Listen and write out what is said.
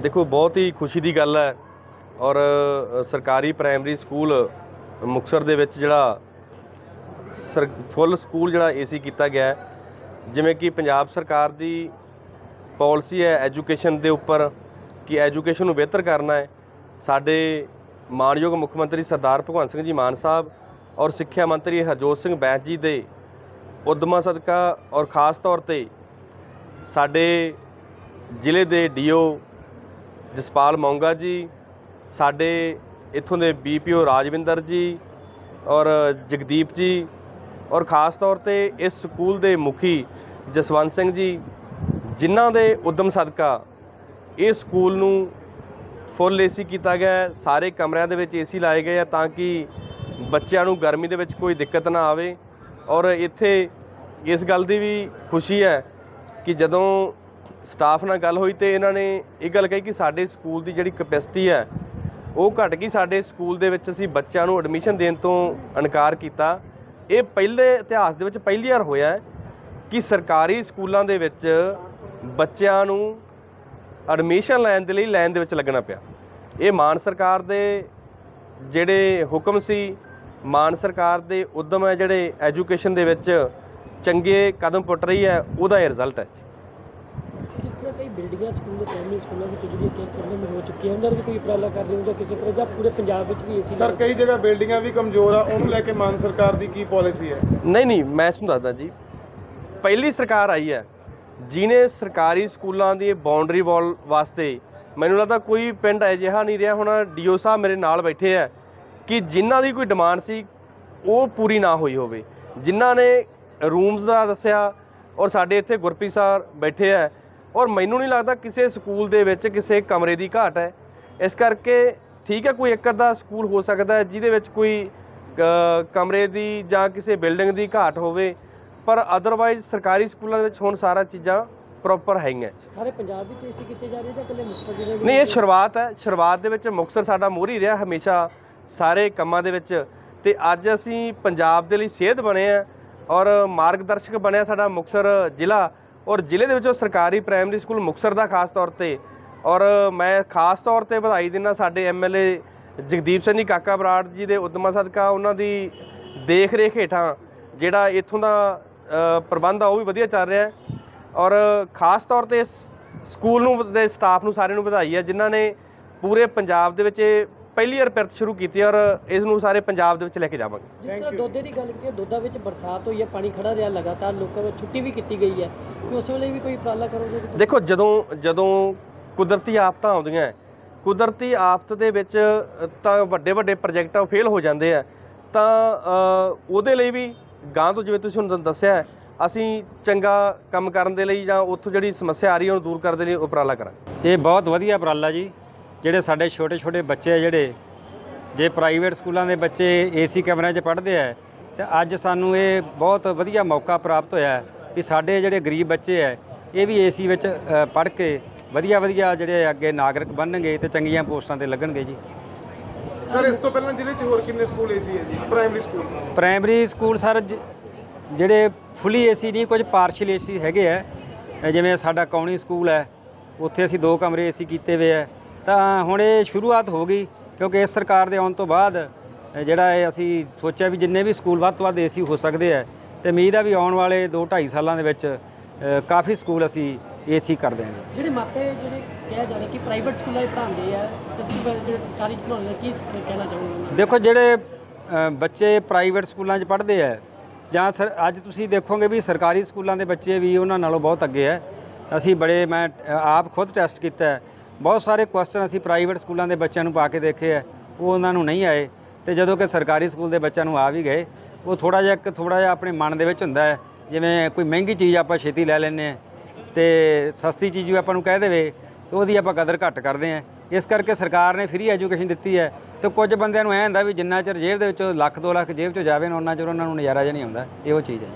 ਦੇਖੋ, ਬਹੁਤ ਹੀ ਖੁਸ਼ੀ ਦੀ ਗੱਲ ਹੈ ਔਰ ਸਰਕਾਰੀ ਪ੍ਰਾਇਮਰੀ ਸਕੂਲ ਮੁਕਤਸਰ ਦੇ ਵਿੱਚ ਜਿਹੜਾ ਸਰ, ਫੁੱਲ ਸਕੂਲ ਜਿਹੜਾ ਏਸੀ ਕੀਤਾ ਗਿਆ ਜਿਵੇਂ ਕਿ ਪੰਜਾਬ ਸਰਕਾਰ ਦੀ ਪਾਲਿਸੀ ਹੈ ਐਜੂਕੇਸ਼ਨ ਦੇ ਉੱਪਰ ਕਿ ਐਜੂਕੇਸ਼ਨ ਨੂੰ ਬਿਹਤਰ ਕਰਨਾ ਹੈ। ਸਾਡੇ ਮਾਨਯੋਗ ਮੁੱਖ ਮੰਤਰੀ ਸਰਦਾਰ ਭਗਵੰਤ ਸਿੰਘ ਜੀ ਮਾਨ ਸਾਹਿਬ ਔਰ ਸਿੱਖਿਆ ਮੰਤਰੀ ਹਰਜੋਤ ਸਿੰਘ ਬੈਂਸ ਜੀ ਦੇ ਉਦਮਾਂ ਸਦਕਾ ਔਰ ਖਾਸ ਤੌਰ ਤੇ ਸਾਡੇ ਜ਼ਿਲ੍ਹੇ ਦੇ ਡੀਓ ਜਸਪਾਲ ਮੌਂਗਾ ਜੀ, ਸਾਡੇ ਇੱਥੋਂ ਦੇ ਬੀਪੀਓ ਰਾਜਵਿੰਦਰ ਜੀ ਔਰ ਜਗਦੀਪ ਜੀ ਔਰ ਖਾਸ ਤੌਰ ਤੇ ਇਸ ਸਕੂਲ ਦੇ ਮੁਖੀ ਜਸਵੰਤ ਸਿੰਘ ਜੀ, ਜਿਨ੍ਹਾਂ ਦੇ ਉਦਮ ਸਦਕਾ ਇਹ ਸਕੂਲ ਨੂੰ ਫੁੱਲ ਏਸੀ ਕੀਤਾ ਗਿਆ ਸਾਰੇ ਕਮਰਿਆਂ ਦੇ ਵਿੱਚ ਏਸੀ ਲਾਏ ਗਏ ਆ ਤਾਂ ਕਿ ਬੱਚਿਆਂ ਨੂੰ ਗਰਮੀ ਦੇ ਵਿੱਚ ਕੋਈ ਦਿੱਕਤ ਨਾ ਆਵੇ ਔਰ ਇੱਥੇ ਇਸ ਗੱਲ ਦੀ ਵੀ ਖੁਸ਼ੀ ਹੈ ਕਿ ਜਦੋਂ ਸਟਾਫ ਨਾਲ ਗੱਲ ਹੋਈ ਤੇ ਇਹਨਾਂ ਨੇ ਇਹ ਗੱਲ ਕਹੀ ਕਿ ਸਾਡੇ ਸਕੂਲ ਦੀ ਜਿਹੜੀ ਕਪੈਸਿਟੀ ਹੈ, ਉਹ ਘਟ ਗਈ। ਸਾਡੇ ਸਕੂਲ ਦੇ ਵਿੱਚ ਅਸੀਂ ਬੱਚਿਆਂ ਨੂੰ ਐਡਮਿਸ਼ਨ ਦੇਣ ਤੋਂ ਇਨਕਾਰ ਕੀਤਾ। ਇਹ ਪਹਿਲੇ ਇਤਿਹਾਸ ਦੇ ਵਿੱਚ ਪਹਿਲੀ ਵਾਰ ਹੋਇਆ ਹੈ ਕਿ ਸਰਕਾਰੀ ਸਕੂਲਾਂ ਦੇ ਵਿੱਚ ਬੱਚਿਆਂ ਨੂੰ ਐਡਮਿਸ਼ਨ ਲੈਣ ਦੇ ਲਈ ਲਾਈਨ ਦੇ ਵਿੱਚ ਲੱਗਣਾ ਪਿਆ। ਇਹ ਮਾਨ ਸਰਕਾਰ ਦੇ ਜਿਹੜੇ ਹੁਕਮ ਸੀ, ਮਾਨ ਸਰਕਾਰ ਦੇ ਉਦਮ ਹੈ ਜਿਹੜੇ ਐਜੂਕੇਸ਼ਨ ਦੇ ਵਿੱਚ ਚੰਗੇ ਕਦਮ ਪੁੱਟ ਰਹੀ ਹੈ, ਉਹਦਾ ਇਹ ਰਿਜ਼ਲਟ ਹੈ ਜਿਸ ਤਰ੍ਹਾਂ ਕਈ ਬਿਲਡਿੰਗਾਂ ਸਕੂਲ ਦੇ ਪ੍ਰਾਇਮਰੀ ਸਕੂਲਾਂ ਵਿੱਚ ਜਿਹੜੀਆਂ ਕਿ ਕਰਨੇ ਹੋ ਚੁੱਕੀਆਂ ਉਹਨਾਂ ਦਾ ਵੀ ਕੋਈ ਉਪਰਾਲਾ ਕਰ ਰਹੇ ਹੋ ਜਾਂ ਕਿਸੇ ਤਰ੍ਹਾਂ ਜਾਂ ਪੂਰੇ ਪੰਜਾਬ ਵਿੱਚ ਵੀ ਏਸੀ ਸਰ ਕਈ ਜਗ੍ਹਾ ਬਿਲਡਿੰਗਾਂ ਵੀ ਕਮਜ਼ੋਰ ਆ ਉਹਨੂੰ ਲੈ ਕੇ ਮਾਨ ਸਰਕਾਰ ਦੀ ਕੀ ਪਾਲਿਸੀ ਹੈ? ਨਹੀਂ ਨਹੀਂ ਮੈਂ ਤੁਹਾਨੂੰ ਦੱਸਦਾ ਜੀ। ਪਹਿਲੀ ਸਰਕਾਰ ਆਈ ਹੈ ਜਿਨੇ ਸਰਕਾਰੀ ਸਕੂਲਾਂ ਦੀ ਬਾਉਂਡਰੀ ਵਾਲ ਵਾਸਤੇ ਮੈਨੂੰ ਲੱਗਦਾ ਕੋਈ ਪਿੰਡ ਅਜਿਹਾ ਨਹੀਂ ਰਿਹਾ ਹੁਣ ਡੀਓ ਸਾਹਿਬ ਮੇਰੇ ਨਾਲ ਬੈਠੇ ਆ ਕਿ ਜਿਨ੍ਹਾਂ ਦੀ ਕੋਈ ਡਿਮਾਂਡ ਸੀ ਉਹ ਪੂਰੀ ਨਾ ਹੋਈ ਹੋਵੇ। ਜਿਨ੍ਹਾਂ ਨੇ ਰੂਮਸ ਦਾ ਦੱਸਿਆ ਔਰ ਸਾਡੇ ਇੱਥੇ ਗੁਰਪ੍ਰੀਤ ਸਰ ਬੈਠੇ ਆ ਔਰ ਮੈਨੂੰ ਨਹੀਂ ਲੱਗਦਾ ਕਿਸੇ ਸਕੂਲ ਦੇ ਵਿੱਚ ਕਿਸੇ ਕਮਰੇ ਦੀ ਘਾਟ ਹੈ। ਇਸ ਕਰਕੇ ਠੀਕ ਹੈ ਕੋਈ ਇੱਕ ਅੱਧਾ ਸਕੂਲ ਹੋ ਸਕਦਾ ਹੈ ਜਿਹਦੇ ਵਿੱਚ ਕੋਈ ਕਮਰੇ ਦੀ ਜਾਂ ਕਿਸੇ ਬਿਲਡਿੰਗ ਦੀ ਘਾਟ ਹੋਵੇ ਪਰ ਅਦਰਵਾਈਜ਼ ਸਰਕਾਰੀ ਸਕੂਲਾਂ ਦੇ ਵਿੱਚ ਹੁਣ ਸਾਰਾ ਚੀਜ਼ਾਂ ਪ੍ਰੋਪਰ ਹੈਗੀਆਂ। ਸਾਰੇ ਪੰਜਾਬ ਵਿੱਚ ਏਸੀ ਕੀਤੇ ਜਾ ਰਹੇ ਜਾਂ ਇਕੱਲੇ ਮੁਕਤਸਰ ਜ਼ਿਲ੍ਹੇ ਵਿੱਚ? ਨਹੀਂ ਇਹ ਸ਼ੁਰੂਆਤ ਹੈ ਸ਼ੁਰੂਆਤ ਦੇ ਵਿੱਚ ਮੁਕਤਸਰ ਸਾਡਾ ਮੋਹਰੀ ਰਿਹਾ ਹਮੇਸ਼ਾ ਸਾਰੇ ਕੰਮਾਂ ਦੇ ਵਿੱਚ। ਤੇ ਅੱਜ ਅਸੀਂ ਪੰਜਾਬ ਦੇ ਲਈ ਸੇਧ ਬਣੇ ਆ ਔਰ ਮਾਰਗਦਰਸ਼ਕ ਬਣਿਆ ਸਾਡਾ ਮੁਕਤਸਰ ਜ਼ਿਲ੍ਹਾ। ਔਰ ਜ਼ਿਲ੍ਹੇ ਦੇ ਵਿੱਚੋਂ ਸਰਕਾਰੀ ਪ੍ਰਾਇਮਰੀ ਸਕੂਲ ਮੁਕਤਸਰ ਦਾ ਖਾਸ ਤੌਰ ਤੇ। ਔਰ ਮੈਂ ਖਾਸ ਤੌਰ ਤੇ ਵਧਾਈ ਦਿੰਦਾ ਸਾਡੇ ਐਮਐਲਏ ਜਗਦੀਪ ਸਿੰਘ ਜੀ, ਕਾਕਾ ਬਰਾੜ ਜੀ ਦੇ ਉਦਮਾਂ ਸਦਕਾ। ਉਹਨਾਂ ਦੀ ਦੇਖ ਰੇਖ ਹੇਠਾਂ ਜਿਹੜਾ ਇੱਥੋਂ ਦਾ ਪ੍ਰਬੰਧ ਆ, ਉਹ ਵੀ ਵਧੀਆ ਚੱਲ ਰਿਹਾ ਹੈ। ਔਰ ਖਾਸ ਤੌਰ ਤੇ ਸਕੂਲ ਨੂੰ ਦੇ ਸਟਾਫ ਨੂੰ ਸਾਰਿਆਂ ਨੂੰ ਵਧਾਈ ਹੈ, ਜਿਨ੍ਹਾਂ ਨੇ ਪੂਰੇ ਪੰਜਾਬ ਦੇ ਵਿੱਚ ਇਹ ਪਹਿਲੀ ਵਾਰ ਪਿਰਤ ਸ਼ੁਰੂ ਕੀਤੀ ਔਰ ਇਸ ਨੂੰ ਸਾਰੇ ਪੰਜਾਬ ਦੇ ਵਿੱਚ ਲੈ ਕੇ ਜਾਵਾਂਗੇ। ਜਿਸ ਤਰ੍ਹਾਂ ਦੋਦੇ ਦੀ ਗੱਲ ਕੀਤੀ ਹੈ ਦੋਦਾ ਵਿੱਚ ਬਰਸਾਤ ਹੋਈ ਹੈ ਪਾਣੀ ਖੜਾ ਰਿਹਾ ਲਗਾਤਾਰ ਲੋਕਾਂ ਵਿੱਚ ਛੁੱਟੀ ਵੀ ਕੀਤੀ ਗਈ ਹੈ। ਕਿ ਉਸ ਵੇਲੇ ਵੀ ਕੋਈ ਉਪਰਾਲਾ ਕਰੋਗੇ ਦੇਖੋ ਜਦੋਂ ਜਦੋਂ ਕੁਦਰਤੀ ਆਫਤਾਂ ਆਉਂਦੀਆਂ ਹੈ, ਕੁਦਰਤੀ ਆਫਤ ਦੇ ਵਿੱਚ ਤਾਂ ਵੱਡੇ ਵੱਡੇ ਪ੍ਰੋਜੈਕਟ ਫੇਲ ਹੋ ਜਾਂਦੇ ਆ ਤਾਂ ਉਹਦੇ ਲਈ ਵੀ ਗਾਂ ਤੋਂ ਜਿਵੇਂ ਤੁਸੀਂ ਹੁਣ ਦੱਸਿਆ ਅਸੀਂ ਚੰਗਾ ਕੰਮ ਕਰਨ ਦੇ ਲਈ ਜਾਂ ਉੱਥੋਂ ਜਿਹੜੀ ਸਮੱਸਿਆ ਆ ਰਹੀ ਹੈ ਉਹਨੂੰ ਦੂਰ ਕਰਨ ਦੇ ਲਈ ਉਪਰਾਲਾ ਕਰਾਂਗੇ। ਇਹ ਬਹੁਤ ਵਧੀਆ ਉਪਰਾਲਾ ਜੀ। ਜਿਹੜੇ ਸਾਡੇ ਛੋਟੇ ਛੋਟੇ ਬੱਚੇ ਆ ਜਿਹੜੇ ਜੇ ਪ੍ਰਾਈਵੇਟ ਸਕੂਲਾਂ ਦੇ ਬੱਚੇ ਏਸੀ ਕਮਰਿਆਂ 'ਚ ਪੜ੍ਹਦੇ ਆ ਤੇ ਅੱਜ ਸਾਨੂੰ ਇਹ ਬਹੁਤ ਵਧੀਆ ਮੌਕਾ ਪ੍ਰਾਪਤ ਹੋਇਆ ਕਿ ਸਾਡੇ ਜਿਹੜੇ ਗਰੀਬ ਬੱਚੇ ਆ ਇਹ ਵੀ ਏਸੀ ਵਿੱਚ ਪੜ੍ਹ ਕੇ ਵਧੀਆ ਵਧੀਆ ਜਿਹੜੇ ਅੱਗੇ ਨਾਗਰਿਕ ਬਣਨਗੇ ਤੇ ਚੰਗੀਆਂ ਪੋਸਟਾਂ ਤੇ ਲੱਗਣਗੇ ਜੀ। ਸਰ ਇਸ ਤੋਂ ਪਹਿਲਾਂ ਜ਼ਿਲ੍ਹੇ 'ਚ ਹੋਰ ਕਿੰਨੇ ਸਕੂਲ ਏਸੀ ਹੈ ਜੀ? Primary school primary school sir ਜਿਹੜੇ ਫੁੱਲੀ ਏਸੀ ਨਹੀਂ ਕੁਝ ਪਾਰਸ਼ਲ ਏਸੀ ਹੈਗੇ ਆ। ਜਿਵੇਂ ਸਾਡਾ ਕੌਣੀ ਸਕੂਲ ਹੈ ਉੱਥੇ ਅਸੀਂ ਦੋ ਕਮਰੇ ਏਸੀ ਕੀਤੇ ਹੋਏ ਆ। ਤਾਂ ਹੁਣ ਇਹ ਸ਼ੁਰੂਆਤ ਹੋ ਗਈ ਕਿਉਂਕਿ ਇਸ ਸਰਕਾਰ ਦੇ ਆਉਣ ਤੋਂ ਬਾਅਦ ਜਿਹੜਾ ਇਹ ਅਸੀਂ ਸੋਚਿਆ ਵੀ ਜਿੰਨੇ ਵੀ ਸਕੂਲ ਵੱਧ ਤੋਂ ਵੱਧ ਏਸੀ ਹੋ ਸਕਦੇ ਆ ਤੇ ਉਮੀਦ ਆ ਵੀ ਆਉਣ ਵਾਲੇ 2 2.5 ਸਾਲਾਂ ਦੇ ਵਿੱਚ ਕਾਫੀ ਸਕੂਲ ਅਸੀਂ ਏਸੀ ਕਰ ਦਿਆਂਗੇ ਜਿਹੜੇ ਮਾਪੇ ਜਿਹੜੇ ਕਿਹਾ ਜਾ ਰਿਹਾ ਕਿ ਪ੍ਰਾਈਵੇਟ ਸਕੂਲਾਂ 'ਚ ਪੜ੍ਹਾਉਂਦੇ ਆ ਜਿਹੜੇ ਸਰਕਾਰੀ ਪੜ੍ਹਾਉਂਦੇ ਕੀ ਕਹਿਣਾ ਨੂੰ? ਦੇਖੋ ਜਿਹੜੇ ਬੱਚੇ ਪ੍ਰਾਈਵੇਟ ਸਕੂਲਾਂ 'ਚ ਪੜ੍ਹਦੇ ਆ ਜਾਂ ਸਰ ਅੱਜ ਤੁਸੀਂ ਦੇਖੋਗੇ ਵੀ ਸਰਕਾਰੀ ਸਕੂਲਾਂ ਦੇ ਬੱਚੇ ਵੀ ਉਹਨਾਂ ਨਾਲੋਂ ਬਹੁਤ ਅੱਗੇ ਆ ਅਸੀਂ ਬੜੇ ਮੈਂ ਆਪ ਖੁਦ ਟੈਸਟ ਕੀਤਾ ਹੈ ਬਹੁਤ ਸਾਰੇ ਕੁਐਸਚਨ ਅਸੀਂ ਪ੍ਰਾਈਵੇਟ ਸਕੂਲਾਂ ਦੇ ਬੱਚਿਆਂ ਨੂੰ ਪਾ ਕੇ ਦੇਖੇ ਆ, ਉਹ ਉਹਨਾਂ ਨੂੰ ਨਹੀਂ ਆਏ ਤੇ ਜਦੋਂ ਕਿ ਸਰਕਾਰੀ ਸਕੂਲ ਦੇ ਬੱਚਿਆਂ ਨੂੰ ਆ ਵੀ ਗਏ, ਉਹ ਥੋੜਾ ਜਿਹਾ ਇੱਕ ਥੋੜਾ ਜਿਹਾ ਆਪਣੇ ਮਨ ਦੇ ਵਿੱਚ ਹੁੰਦਾ ਹੈ, ਜਿਵੇਂ ਕੋਈ ਮਹਿੰਗੀ ਚੀਜ਼ ਆਪਾਂ ਛੇਤੀ ਲੈ ਲੈਂਦੇ ਆ ਤੇ ਸਸਤੀ ਚੀਜ਼ ਵੀ ਆਪਾਂ ਨੂੰ ਕਹਿ ਦੇਵੇ, ਤੇ ਉਹਦੀ ਆਪਾਂ ਕਦਰ ਘੱਟ ਕਰਦੇ ਆ ਇਸ ਕਰਕੇ ਸਰਕਾਰ ਨੇ ਫ੍ਰੀ ਐਜੂਕੇਸ਼ਨ ਦਿੱਤੀ ਹੈ, ਤੇ ਕੁਝ ਬੰਦਿਆਂ ਨੂੰ ਐਂ ਹੁੰਦਾ ਵੀ ਜਿੰਨਾ ਚਿਰ ਜੇਬ ਦੇ ਵਿੱਚੋਂ ਲੱਖ 2 ਲੱਖ ਜੇਬ ਚੋਂ ਜਾਵੇ ਨਾ ਉਹਨਾਂ ਚਿਰ ਉਹਨਾਂ ਨੂੰ ਨਜ਼ਾਰਾ ਜਿਹਾ ਨਹੀਂ ਆਉਂਦਾ, ਇਹੋ ਚੀਜ਼ ਹੈ।